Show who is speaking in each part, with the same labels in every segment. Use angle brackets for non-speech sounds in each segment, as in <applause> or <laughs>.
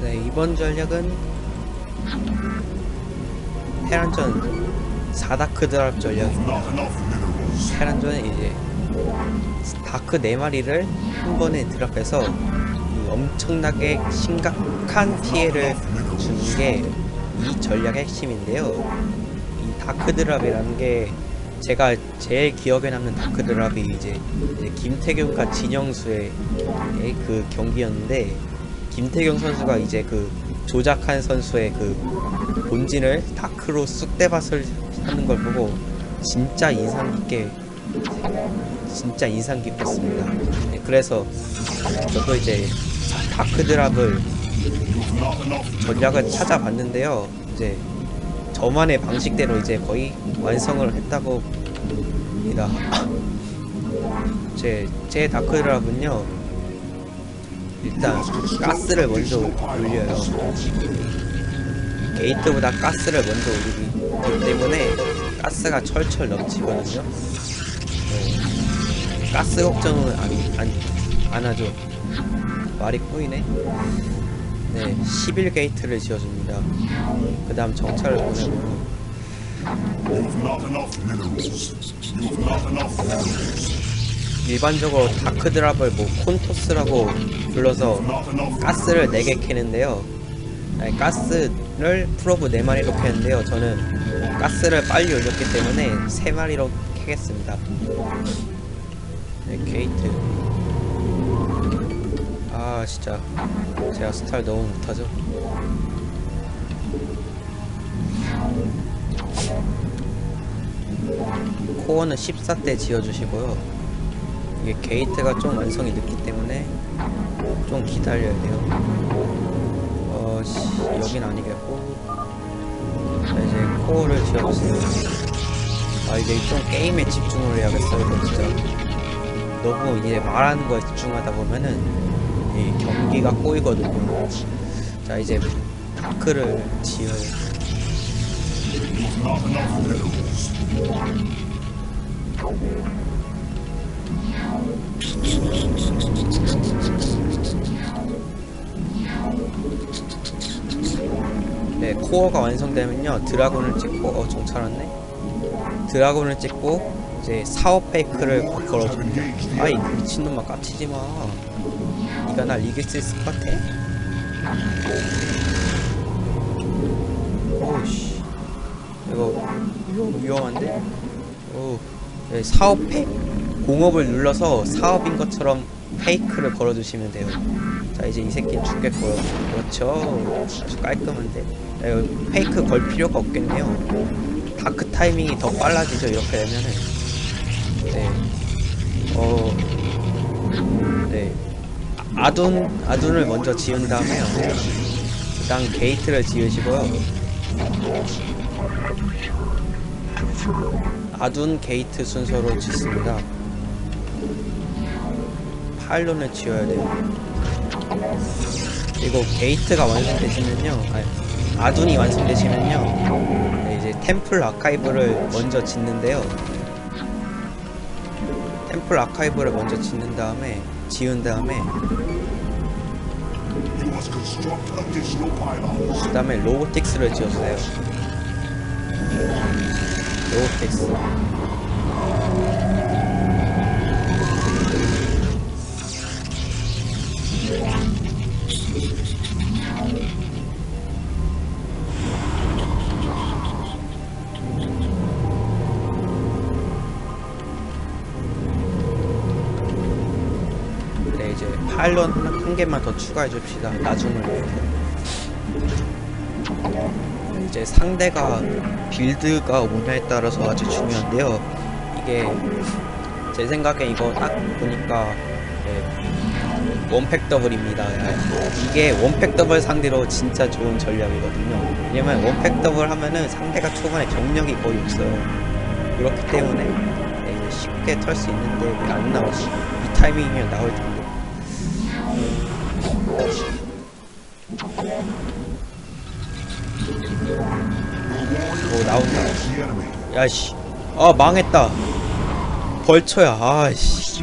Speaker 1: 네, 이번 전략은 테란전 4다크 드랍 전략입니다. 테란전은 이제 다크 4마리를 한 번에 드랍해서 이 엄청나게 심각한 피해를 주는 게 이 전략의 핵심인데요. 이 다크 드랍이라는 게 제가 제일 기억에 남는 다크 드랍이 이제 김태균과 진영수의 그 경기였는데 김태경 선수가 이제 그 조작한 선수의 그 본진을 다크로 쑥대밭을 하는 걸 보고 진짜 인상 깊게 진짜 인상 깊었습니다. 네, 그래서 저도 이제 다크 드랍을 전략을 찾아봤는데요. 이제 저만의 방식대로 이제 거의 완성을 했다고 봅니다. <laughs> 제, 제 다크 드랍은요. 일단 가스를 먼저 올려요. 게이트보다 가스를 먼저 올리기 때문에 가스가 철철 넘치거든요. 네. 가스 걱정은 안, 안, 안 하죠. 말이 꼬이네. 네, 11게이트를 지어줍니다. 그 다음 정찰을 보내고 일반적으로 다크 드랍을 뭐 콘토스라고 불러서 가스를 4개 캐는데요. 아니, 가스를 프로브 4마리로 캐는데요. 저는 가스를 빨리 올렸기 때문에 3마리로 캐겠습니다. 네, 게이트. 아, 진짜. 제가 스타일 너무 못하죠? 코어는 14대 지어주시고요. 이게 게이트가 좀 완성이 늦기 때문에 좀 기다려야 돼요. 어, 씨, 여긴 아니겠고. 자, 이제 코어를 지어주세요. 아, 이제 좀 게임에 집중을 해야겠어요, 이거 진짜. 너무 이제 말하는 거에 집중하다 보면은 이 경기가 꼬이거든요. 자, 이제 다크를 지어요. 네, 코어가 완성되면요 드라곤을 찍고 어 정찰 왔네? 드라곤을 찍고 이제 사업 페이크를 걸어줍니다 아이 미친놈아 깝치지마. 니가 날 이길 수 있을 것 같아? 오우씨. 이거 위험, 위험한데? 오 네, 사업 페 공업을 눌러서 사업인 것처럼 페이크를 걸어주시면 돼요. 자 이제 이 새끼는 죽겠고요. 그렇죠. 아주 깔끔한데 페이크 걸 필요가 없겠네요. 다크 타이밍이 더 빨라지죠 이렇게 되면은. 네. 어... 네. 아- 아둔 아둔을 먼저 지은 다음에요 일단 게이트를 지으시고요. 아둔 게이트 순서로 짓습니다. 파일론을 지어야 돼요. 그리고 게이트가 완성되시면요. 아니, 아둔이 완성되시면요. 네, 이제 템플 아카이브를 먼저 짓는데요. 템플 아카이브를 먼저 짓는 다음에 지은 다음에 그 다음에 로보틱스를 지어주세요. 로보틱스 파일럿 한, 한 개만 더 추가해 줍시다. 네, 이제 상대가 빌드가 뭐냐에 따라서 아주 중요한데요. 이게 제 생각에 이거 딱 보니까 네, 원팩 더블입니다. 네, 이게 원팩 더블 상대로 진짜 좋은 전략이거든요. 왜냐면 원팩 더블 하면은 상대가 초반에 경력이 거의 없어요. 그렇기 때문에 네, 쉽게 털 수 있는데 왜 안 나오지. 이 타이밍이면 나올 텐데 오 나온다 야씨. 아 망했다. 벌처야. 아씨.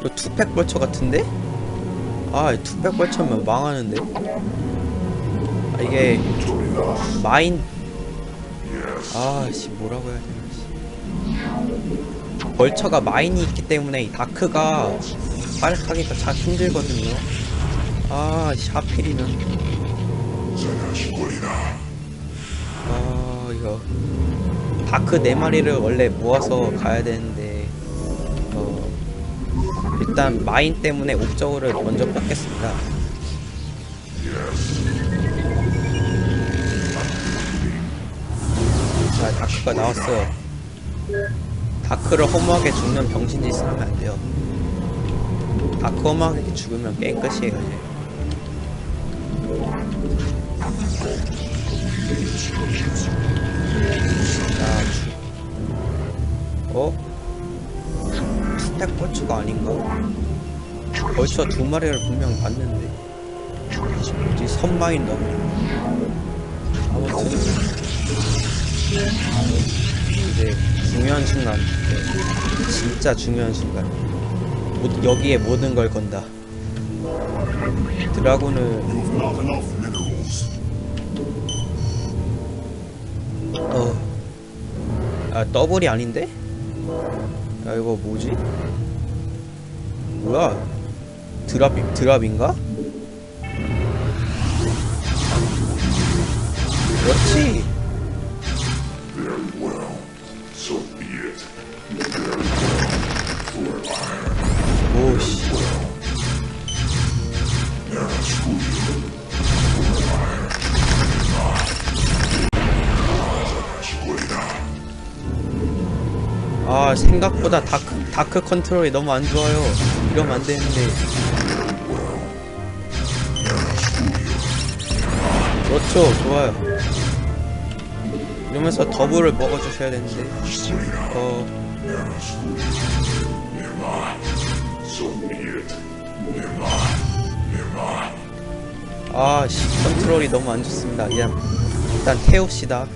Speaker 1: 이거 투팩 벌처 같은데? 아 투백 걸쳐면 망하는데? 아 이게 마인. 아씨 뭐라고 해야 되나 씨. 벌처가 마인이 있기 때문에 이 다크가 빨하기가 참 힘들거든요 아 씨, 하필이면 아 이거 다크 네 마리를 원래 모아서 가야 되는데 어, 일단 마인 때문에 옥저우를 먼저 뽑겠습니다. 자 다크가 나왔어요. 다크를 허무하게 죽는 병신짓을 하면 안 돼요. 다크 허무하게 죽으면 게임 끝이에요. 이제. 어? 버츠가 아닌가? 벌써 두 마리를 분명 봤는데. 어디 선마인다 아무튼. 이제 중요한 순간. 네, 진짜 중요한 순간. 모- 여기에 모든 걸 건다
Speaker 2: minerals.
Speaker 1: 어. 아, 더블이 아닌데? 야, 이거 뭐지? 뭐야? 드랍, 드랍인가? 그렇지. 아 생각보다 다크 다크 컨트롤이 너무 안 좋아요. 이러면 안 되는데. 그렇죠, 좋아요. 이러면서 더블을 먹어주셔야 되는데. 어,
Speaker 2: So be it.
Speaker 1: 아, 씨, 컨트롤이 너무 안 좋습니다. 그냥 일단 태웁시다.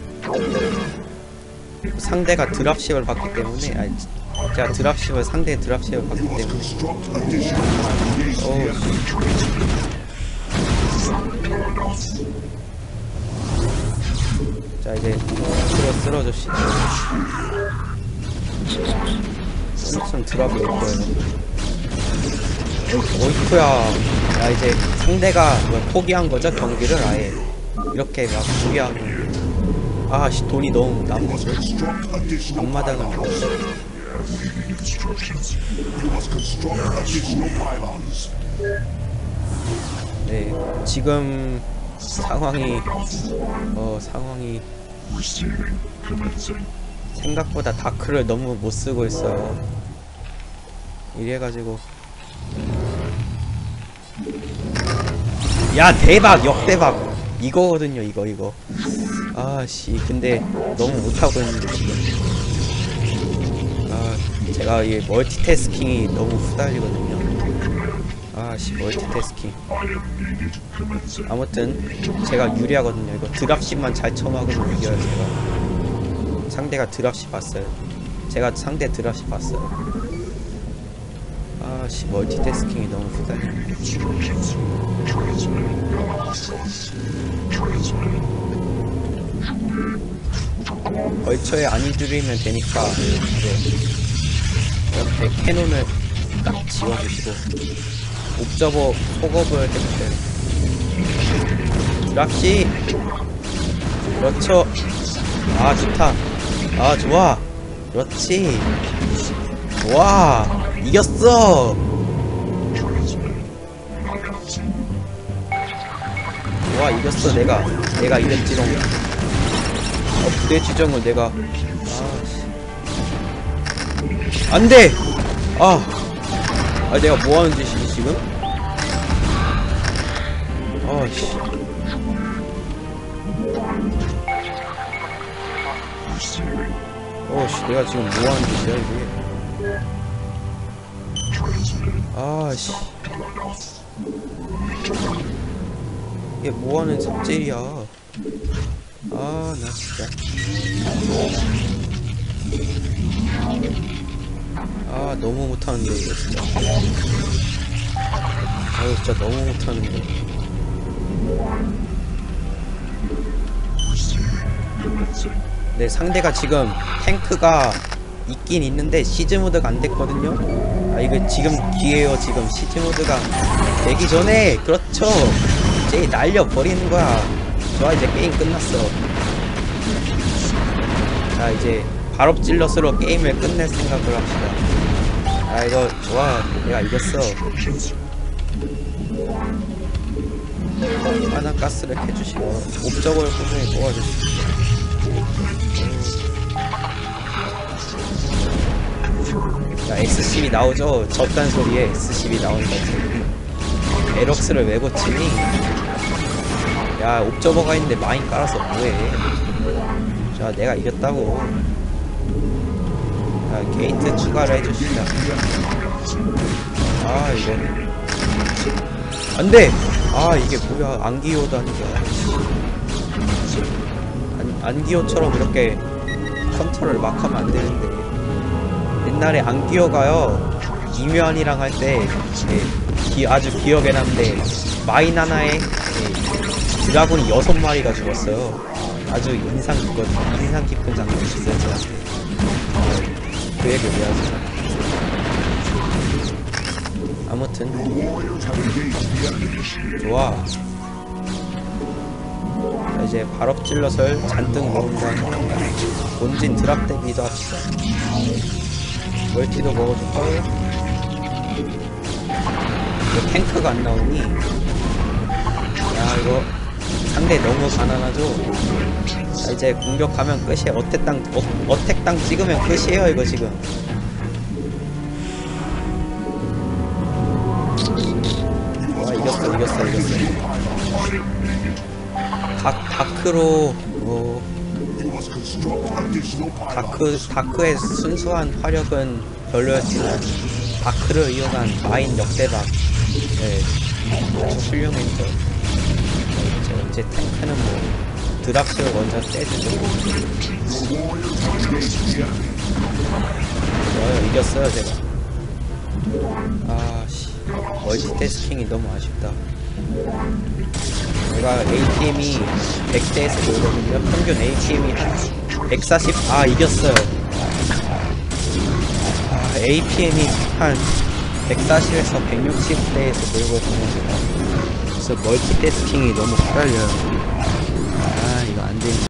Speaker 1: 상대가 드랍십을 받기 때문에, 아니, 제가 드랍십을 상대 드랍십을 받기 때문에. 어우, 씨. 자 이제 쓸어 쓸어줍시다. 엄청 드랍이 올 거예요. 어이쿠야. 야 이제 상대가 뭐 포기한 거죠 경기를 아예 이렇게 막 포기하면 아씨 돈이 너무 남았어. 앞마당을
Speaker 2: pylons.
Speaker 1: 네 지금 상황이 어 상황이. 생각보다 다크를 너무 못 쓰고 있어요. 이래가지고 야 대박 역대박 이거거든요 이거 이거 아씨 근데 너무 못하고 있는데 지금 아 제가 이 멀티태스킹이 너무 후달리거든요 아씨 멀티태스킹. 아무튼 제가 유리하거든요. 이거 드랍십만 잘 쳐막으면 이겨요 제가. 상대가 드랍십 봤어요. 제가 상대 드랍십 봤어요. 아씨 멀티태스킹이 너무 후달리 벌처에 안 줄이면 되니까 이제 이렇게 캐논을 딱 지워주시고 옵저버 속업을 해주세요. 드랍십 그렇죠. 아 좋다. 아 좋아. 그렇지. 좋아. 이겼어. 좋아 이겼어 내가 내가 이겼지롱. 어, 부대 지정을 내가. 아씨. 안돼! 아, 아 내가 뭐하는 짓이지 지금? 아씨. 어씨 내가 지금 뭐하는 짓이야 이게. 아씨. 이게 뭐하는 삽질이야 아 나 진짜. 아 너무 못하는데 이거 진짜. 아유 진짜 너무 못하는데 네 상대가 지금 탱크가 있긴 있는데 시즈 모드가 안 됐거든요. 아 이거 지금 기회요 지금. 시즈 모드가 되기 전에 그렇죠. 이제 날려버리는 거야 좋아 이제 게임 끝났어. 자 이제 발업 질럿으로 게임을 끝낼 생각을 합시다. 아 이거 좋아. 내가 이겼어. 하나 가스를 해주시고 옵저걸 꾸준히 뽑아주시고 자 SCB 나오죠? 저딴 소리에 SCB 나오는 거지 에럭스를 왜 고치니? 야 옵저버가 있는데 마인 깔아서 뭐해? 자 내가 이겼다고. 자 게이트 추가를 해주시다. 아 이거는 안돼! 아 이게 뭐야. 안기호다니까 안, 안기호처럼 이렇게 컨트롤을 막 하면 안 되는데. 옛날에 안기호가요 이묘한이랑 할때 아주 기억에 남는데 마인 하나에 예, 드라곤이 여섯 마리가 죽었어요. 아주 인상 깊거든 인상 깊은 장면이 있어요 저한테 그 얘기 왜 하지 아무튼 좋아. 자, 이제 발업 질럿을 잔뜩 모은 다음에 본진 드랍 대기도 합시다. 멀티도 먹어줄까? 이거 탱크가 안 나오니? 야 이거 상대 너무 가난하죠? 자 이제 공격하면 끝이에요. 어택 땅 어, 어택 땅 찍으면 끝이에요 이거 지금. 와 이겼어 이겼어 이겼어. 다, 다크로
Speaker 2: additional
Speaker 1: 다크. 다크의 순수한 화력은 별로였지만 다크를 이용한 마인 역대박. 네. 아주 훌륭했죠. 이 제, 이제 탱크는 뭐 드랍스를 먼저 떼주죠. 좋아요 이겼어요 제가. 아씨. 멀티태스킹이 너무 아쉽다. 내가 ATM이 100대에서 돌거든요 평균 ATM이 한 140, 아 이겼어요. 아 APM이 한 140에서 160대에서 돌거든요 제가 멀티태스킹이 너무 헷갈려요. 아 이거 안되네